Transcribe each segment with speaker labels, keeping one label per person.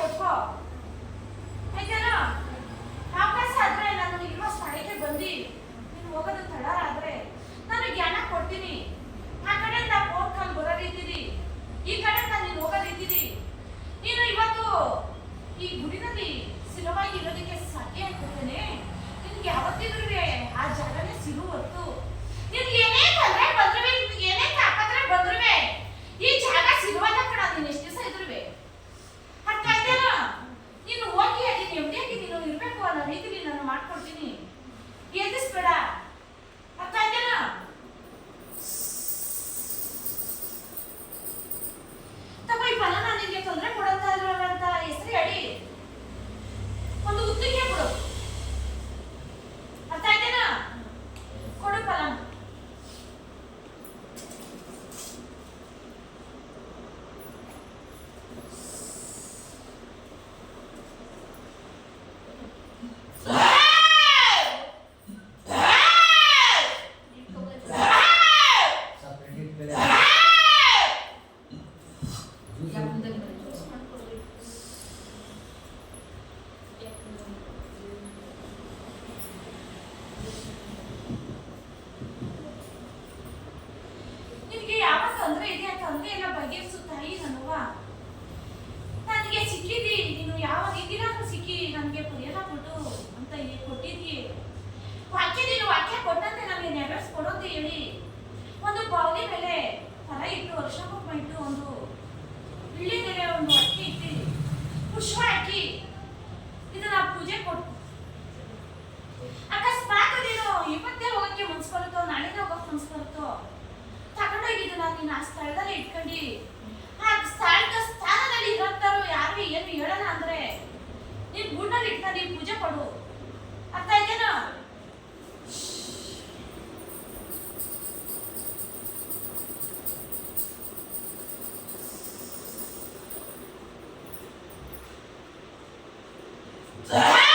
Speaker 1: ಕೊಟ್ಕೋ. ಆಯ್ತೇನೋ? ಅವಕಾಶ ಆದ್ರೆ ನಾನು ಇರುವ ಸ್ಥಳಕ್ಕೆ ಬಂದು? ನೀನು ಹೋಗೋದು ಆದರೆ. ನಾನು ಜ್ಞಾನ ಕೊಡ್ತೀನಿ. ಆ ಕಡೆ ಫೋನ್ ಕಾಲ್ ಬರೋ ಈ ಕಡೆ ನೀನು ಹೋಗೋ ರೀತಿಲಿ. ನೀನು ಇವತ್ತು ಈ ಗುಡಿನಲ್ಲಿ ಸ್ಥಿರವಾಗಿ ಇರೋದಕ್ಕೆ ಸಾಧ್ಯ ಆಗ್ತೇನೆ ನಿನ್ಗೆ ಆ ಜಾಗನೇ ಸಿಗುವತ್ತು ನಿನ್ಗೆ ಏನೇ ತೊಂದರೆ ಬಂದ್ರು, ನಿನ್ಗೆ ಏನೇ ತಾಪತ್ರೆ ಬಂದ್ರು ಈ ಜಾಗ ಸಿಗುವಲ್ಲ ಕಣ ನೀನು ಎಷ್ಟು ದಿವಸ ಇದ್ರುವೆ ಅರ್ಥ ಆಯ್ತೇನೋ ನೀನು ಹೋಗಿ ಅಲ್ಲಿ ನೆಮ್ಮದಿಯಾಗಿ ನೀನು ಇರ್ಬೇಕು ಅನ್ನೋ ರೀತಿಲಿ ನಾನು ಮಾಡ್ಕೊಡ್ತೀನಿ ಎದುರಿಸ್ಬೇಡ ಅರ್ಥ ಆಯ್ತೇನೋ ತಗೋ ಈ ಫಲ ನಾನು ನಿನ್ಗೆ ತೊಂದರೆ ಕೊಡಂತ ಅಂತ ಹೆಸರು ಹೇಳಿ ಒಂದು ಉತ್ತಿಗೆ ಕೊಡು ಅರ್ಥ ಆಯ್ತೇನಾ ಕೊಡು ಫಲ ನಿನಗೆ ಯಾವ ತೊಂದರೆ ಇದೆ ಆ ತೊಂದರೆ ಎಲ್ಲ ಬಗೆಹರಿಸು ತಾಯಿ ನನ್ನವ್ವ ನನಗೆ ಸಿಕ್ಕಿದಿ ನೀನು ಯಾವ ರೀತಿನಾದ್ರೂ ಸಿಕ್ಕಿ ನನಗೆ ಪರಿಹಾರ ಕೊಟ್ಟು ಅಂತ ಹೇಳಿ ಕೊಟ್ಟಿದ್ದೀ ವಾಕ್ಯ ನೀನು ವಾಕ್ಯ ಕೊಟ್ಟಂತೆ ನನಗೆ ನೆರವೇರಿಸ್ಕೊಡೋದು ಹೇಳಿ ಒಂದು ಬಾವಲಿ ಮೇಲೆ ತಲೆ ಇಟ್ಟು ವರ್ಷಕ್ಕೊಬ್ಬ ಇಟ್ಟು ಒಂದು ಇಳ್ಳಿಗೆರೆ ಒಂದು ಅಕ್ಕಿ ಇಟ್ಟು ಪುಷ್ಪ ಹಾಕಿ ಇದನ್ನ ಪೂಜೆ ಕೊಟ್ಟು
Speaker 2: that.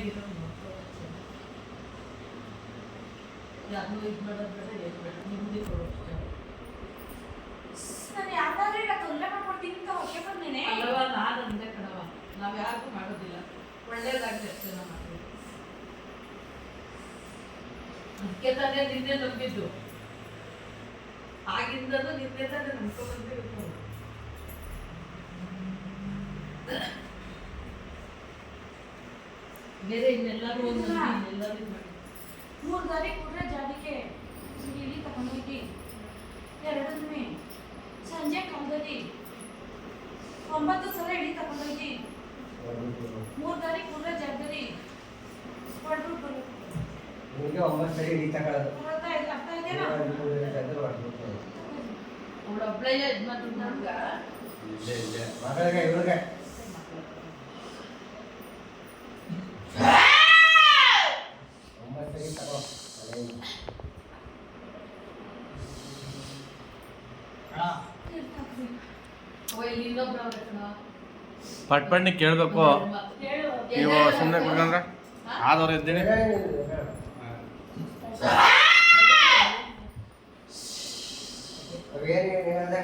Speaker 2: ನೋಡ್ಕೊಳ್ಳೋದು ಯಾರನ್ನೂ ಇದು ಮಾಡೋದು ಬೇಡ ಏನು ಬೇಡ ನೆಮ್ಮದಿ ಕೊಡೋದು
Speaker 1: ನಾನು ಯಾವ್ದಾದ್ರು ಈಗ ತೊಂದರೆ ಮಾಡ್ಕೊಡ್ತೀನಿ ಅಂತ ಬಂದೇನೆ
Speaker 2: ಅಲ್ಲವ ನಾನು ಅಂದೆ ಕಣವ ನಾವು ಯಾರಿಗೂ ಮಾಡೋದಿಲ್ಲ. ಒಳ್ಳೇದಾಗಿದೆ ಅಷ್ಟೇ ನಾವು ಮಾಡೋದು ಅದಕ್ಕೆ ತಾನೇ ನಿನ್ನೆ ನಂಬಿದ್ದು. ಆಗಿಂದಲೂ ನಿನ್ನೆ ತಾನೇ ಬೇರೆ ಇನ್ನೆಲ್ಲರೂ ಒಂದು ನಂಬಿ ಇನ್ನೆಲ್ಲರೂ ಇದು ಮಾಡಿ
Speaker 1: ಮೂರು ದಾರಿ ಕೂಡ್ರೆ ಜಾಡಿಗೆ ಇಲಿ ತಗೊಂಡೋಗಿ ಎರಡನೇ ಸಂಜೆ ಕಾಲದಲ್ಲಿ ಒಂಬತ್ತು ಸಲ ಇಳಿ ತಗೊಂಡೋಗಿ ಮೂರು ದಾರಿ ಕೂಡ್ರೆ ಜಾಗದಲ್ಲಿ ಹೊಡ್ರು ಬರುತ್ತೆ
Speaker 3: ನಿಮಗೆ ಒಂಬತ್ತು ಸರಿ ಹಿಡಿತಕೊಳ್ಳೋದು
Speaker 1: ಗೊತ್ತಾ ಇಲ್ಲ ಅರ್ಥ ಇದೆಯಾ
Speaker 2: ಅವಳು ಒಬ್ಳೇ ಇದು ಮಾಡಿದ್ರು ನಮ್ಗ
Speaker 3: ಮಗಳಿಗೆ ಇವ್ರಿಗೆ
Speaker 4: ಪಟ್ ಪಟ್ನಿ ಕೇಳಬೇಕು. ನೀವು ಸುಮ್ಮನೆ ಕುಡ್ಕೊಂಡ್ರೆ ಆದವ್ರು ಇದ್ದೀನಿ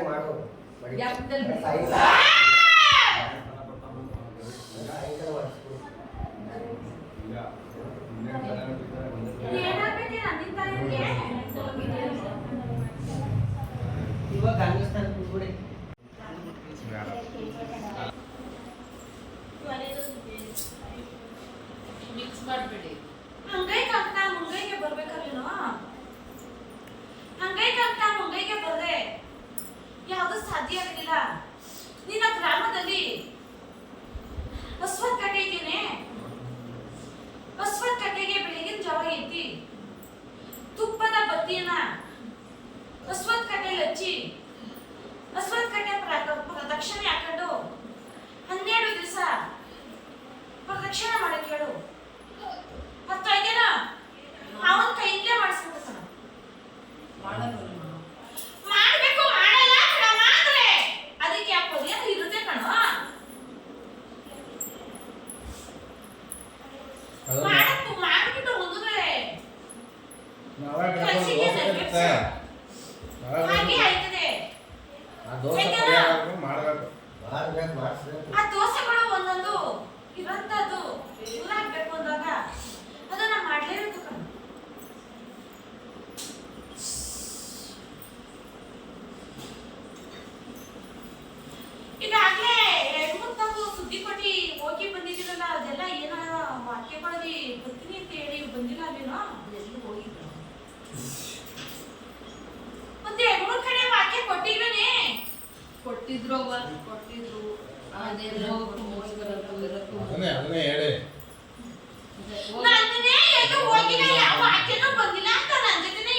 Speaker 3: ಮಾಡು
Speaker 1: 嗯，不嘞
Speaker 2: ಕೊಟ್ಟಿದ್ರು ಅವ್ವ ಕೊಟ್ಟಿದ್ರು. ಇರೋದು
Speaker 4: ಅದನ್ನೇ ಅದನ್ನೇ ಹೇಳಿ.
Speaker 1: ನನ್ನೇ ಎಲ್ಲೂ ಹೋಗಿಲ್ಲ ಯಾವ ವಾಕ್ಯನೂ ಬಂದಿಲ್ಲ ಅಂತ ನನ್ನ ಜೊತೆನೇ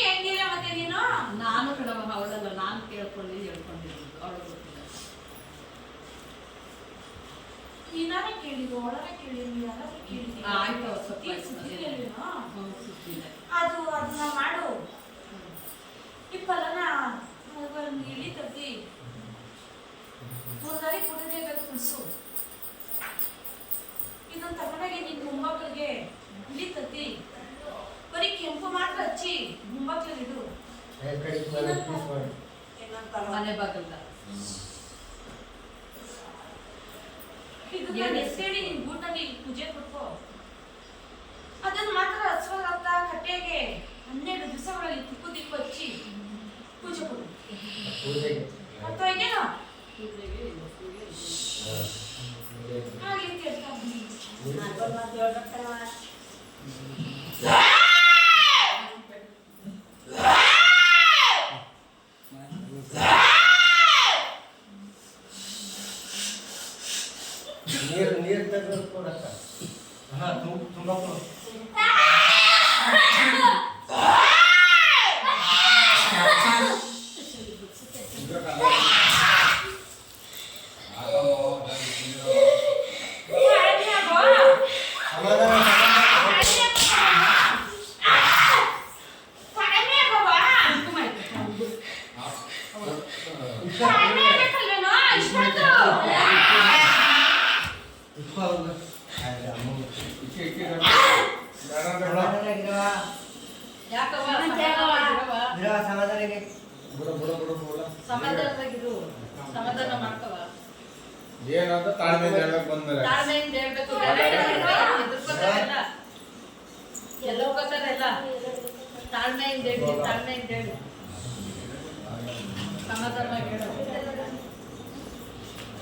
Speaker 1: ಮತ್ತೆ ನೀನು?
Speaker 2: ನಾನು ಕಣವ ಅವಳಲ್ಲ ನಾನು ಕೇಳ್ಕೊಂಡು ಹೇಳ್ಕೊಂಡಿರೋದು ಅವಳು
Speaker 1: ನೀನಾರ ಕೇಳಿದ್ರು ಅವಳಾರ ಕೇಳಿದ್ರು ಯಾರಾದ್ರೂ ಕೇಳಿದ್ರು
Speaker 2: ಆಯ್ತು, ಸ್ವಲ್ಪ? ಹ್ಞೂ ಸುದ್ದಿನೇ
Speaker 1: ಅದು ಅದನ್ನ ಮಾಡು. ಇಪ್ಪಲ್ಲ ಒಂದು ಇಳಿ ತಗ್ದಿ ಮೂರ್ ಸಾರಿ ಕುಡಿದೇ ಬೇಕು ಇದನ್ನು ತಗೊಂಡಾಗೆ ನಿನ್ ಮುಂಬಕ್ಳಿಗೆ ಇಳಿ ತಗ್ದಿ ಬರೀ ಕೆಂಪು ಮಾತ್ರ ಹಚ್ಚಿ ಮುಂಬಕ್ಳಿಗೆ ಇಡು
Speaker 2: ಮನೆ ಬಾಗಲ್ದ.
Speaker 1: ಇದನ್ನ
Speaker 2: ಏನು?
Speaker 1: ಎಸ್ತೇಳಿ ನಿನ್ ಗೂಟಲ್ಲಿ ಪೂಜೆ ಕೊಟ್ಕೋ. ಅದನ್ನ ಮಾತ್ರ ಅಶ್ವತ್ಥ ಕಟ್ಟೆಗೆ ಹನ್ನೆರಡು ದಿವಸಗಳಲ್ಲಿ ತಿಕ್ಕು ದಿಕ್ಕು ಹಚ್ಚಿ ಪೂಜೆ ಕೊಡು. ಅರ್ಥ ಆಯ್ತೇನೋ?
Speaker 2: ಪೂಜೆಗೆ ಇದು ಪೂಜೆ ಇದು.
Speaker 1: ಹಾಗೆ ಕೇಳ್ತಾ
Speaker 3: ನೀರು ನೀರು ತೆಗೆದು ಕೊಡಕ್ಕ
Speaker 4: ಹಾಂ ತುಂಬ ಕೊಡು
Speaker 2: ಸಮಾಧಾನವಾಗಿರವ್ವ?
Speaker 3: ಬಿಡು, ಸಮಾಧಾನಕ್ಕೆ. ಬಿಡು, ಬಿಡು, ಬಿಡು, ಬಿಡು.
Speaker 2: ಸಮಾಧಾನವಾಗಿರು ಸಮಾಧಾನ ಮಾಡ್ಕವ
Speaker 4: ಏನಂತ ತಾಳ್ಮೆ ಹೇಳ್ಬೇಕು ಬಂದ್ಮೇಲೆ
Speaker 2: ತಾಳ್ಮೆಯಿಂದ ಹೇಳ್ಬೇಕು ಎದುರ್ಕೋತಾರಲ್ಲ ಎಲ್ಲ ಹೋಗ್ತಾರಲ್ಲ ತಾಳ್ಮೆಯಿಂದ ಹೇಳಿ ತಾಳ್ಮೆಯಿಂದ ಹೇಳಿ ಸಮಾಧಾನವಾಗಿ ಹೇಳು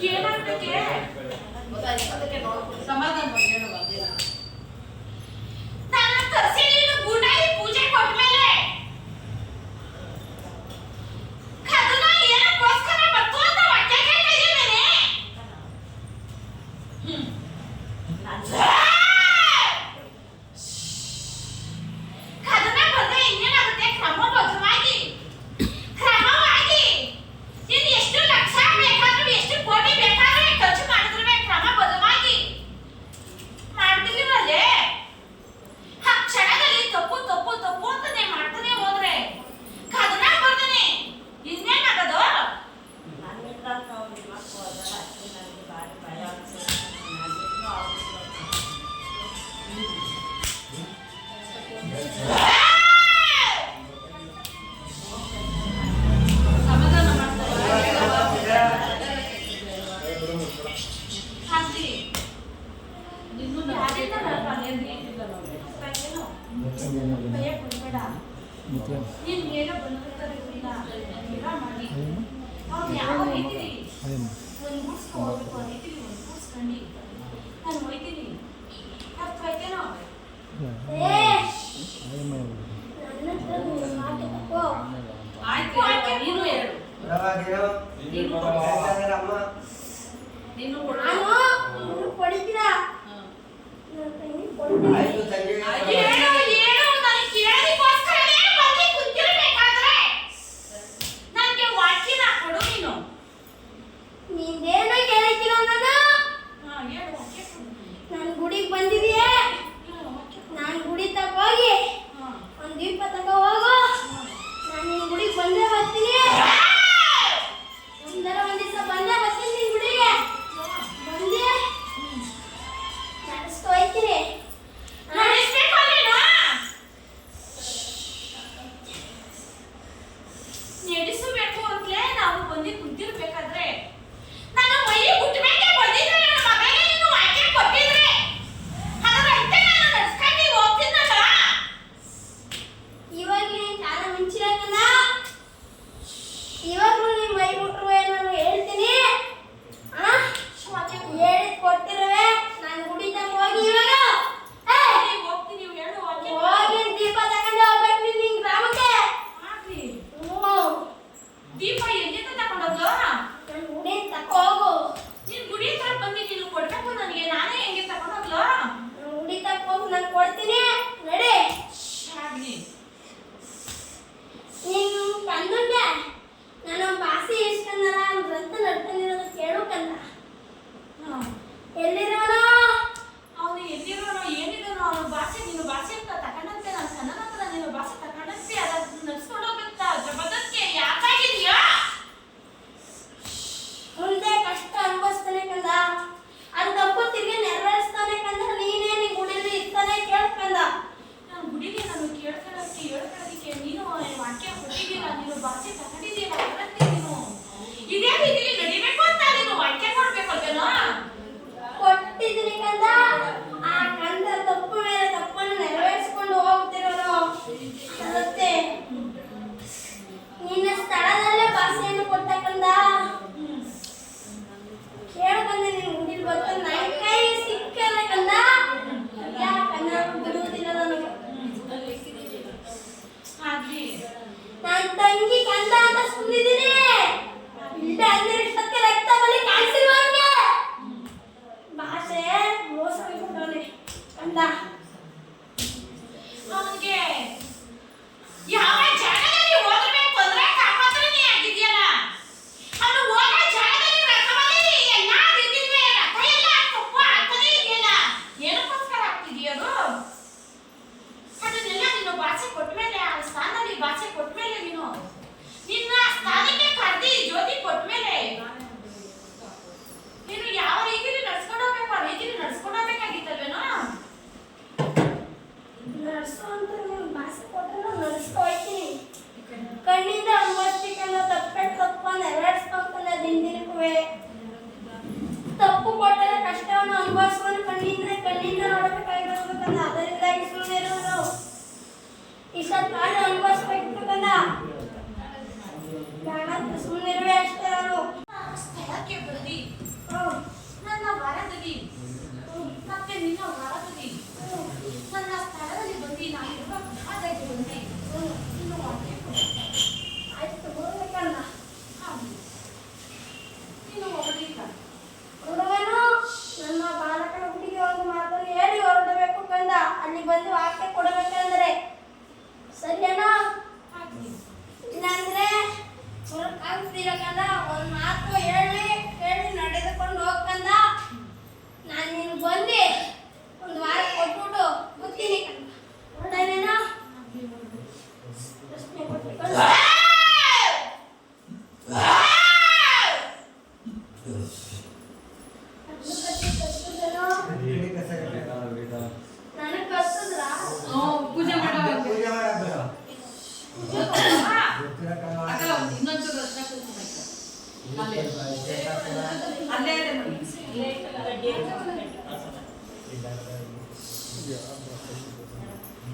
Speaker 1: ಏನಾಗ್ಬೇಕೆ
Speaker 2: ಗೊತ್ತಾಯ್ತು ಅದಕ್ಕೆ ನೋಡ್ಕೊಂಡು ಸಮಾಧಾನವಾಗಿ ಹೇಳುವ ಅದೇನು
Speaker 1: ನನ್ನ ತರ್ಸಿ ನೀನು ಗೂಡಾಗಿ ಪೂಜೆ ಕೊಟ್ಮೇಲೆ
Speaker 4: 家庭，一路
Speaker 3: 走。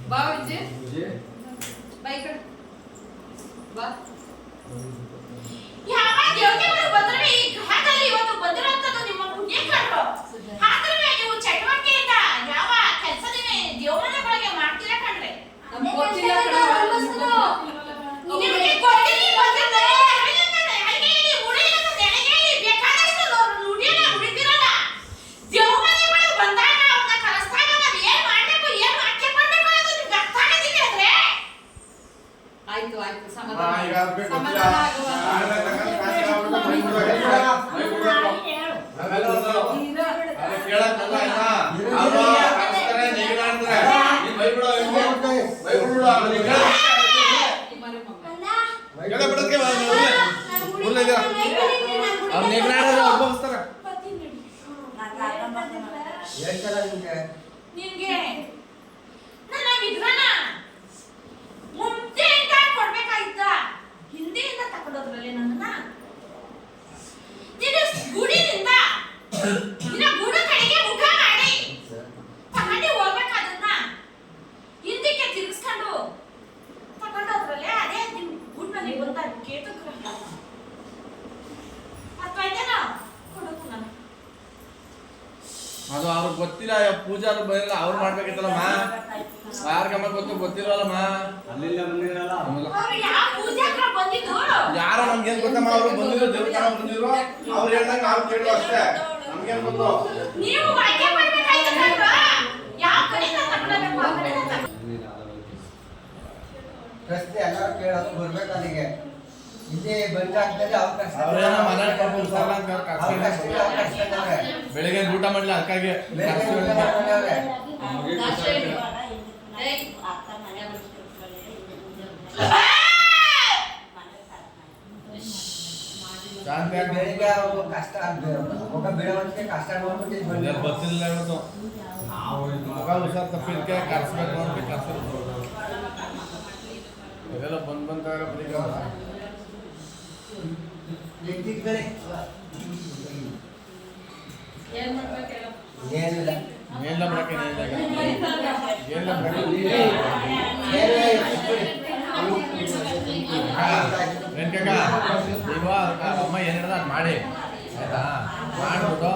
Speaker 3: బావ
Speaker 1: విజయ్ బైక్ బా యావా
Speaker 4: దేవుకే ನಮ್ಗೇನ್ ಗೊತ್ತಮ್ಮ ಅವ್ರು ಬಂದಿರೋ ದೇವಸ್ಥಾನ ಬಂದಿರೋ ಅವ್ರು ಹೇಳ್ದಂಗ ನಾವು ಕೇಳುವ ಅಷ್ಟೇ ನಮ್ಗೇನ್ ಗೊತ್ತು
Speaker 1: ನೀವು ಆಯ್ಕೆ ಮಾಡ್ಬೇಕಾಯ್ತು ಕಣ್ರು. ಯಾವ ಕಡೆಯಿಂದ ತಗೊಳ್ಬೇಕು ಆ ಕಡೆಯಿಂದ ತಗೊಳ್ಳಿ.
Speaker 3: ಪ್ರಶ್ನೆ ಎಲ್ಲರೂ ಕೇಳೋದು ಬರ್ಬೇಕು ಅಲ್ಲಿಗೆ ಇಲ್ಲಿ ಬಂದಾದ್ಮೇಲೆ ಅವ್ರ ಕಷ್ಟ
Speaker 4: ಅವ್ರೇನೋ ಮನೇಲಿ ಪಾಪ ಹುಷಾರಿಲ್ಲ ಅಂತ ಅವ್ರು
Speaker 3: ಅವ್ರ ಕಷ್ಟ
Speaker 4: ಕರ್ಸ್ಕೊಂಡ್
Speaker 3: ಅವ್ರ ಕಷ್ಟದವ್ರೆ.
Speaker 4: ಬೆಳಿಗ್ಗೆ ಊಟ ಮಾಡಲಿಲ್ಲ ಅದಕ್ಕಾಗಿ
Speaker 3: ಬೇರೆ
Speaker 4: ಕರ್ಸ್ಕೊಂಡ್
Speaker 3: ಬೆಳಿಗ್ಗೆ ಅವ್ರು ಕಷ್ಟ ಮುಖ ಬೀಳೋದಕ್ಕೆ ಕಷ್ಟ ಬಂದಿರೋದು.
Speaker 4: ಗೊತ್ತಿಲ್ಲ ಇವತ್ತು ಮಗ ಹುಷಾರ್ ತಪ್ಪಿದ್ಕೆ ಕರ್ಸ್ಬೇಕು ಅಂತ ಇದೆಲ್ಲ ಬಂದ್ ಬಂದಾಗ
Speaker 2: ಹೇಳು?
Speaker 3: ಏನಿಲ್ಲ.
Speaker 4: ಏನಿಲ್ಲ
Speaker 3: ಇಟ್ಬಿಡಿ.
Speaker 4: ವೆಂಕಕ್ಕ ನೀವು ಅಮ್ಮ ಏನಿಡ್ದ ಮಾಡಿ ಆಯ್ತಾ ಮಾಡಿಬಿಟ್ಟು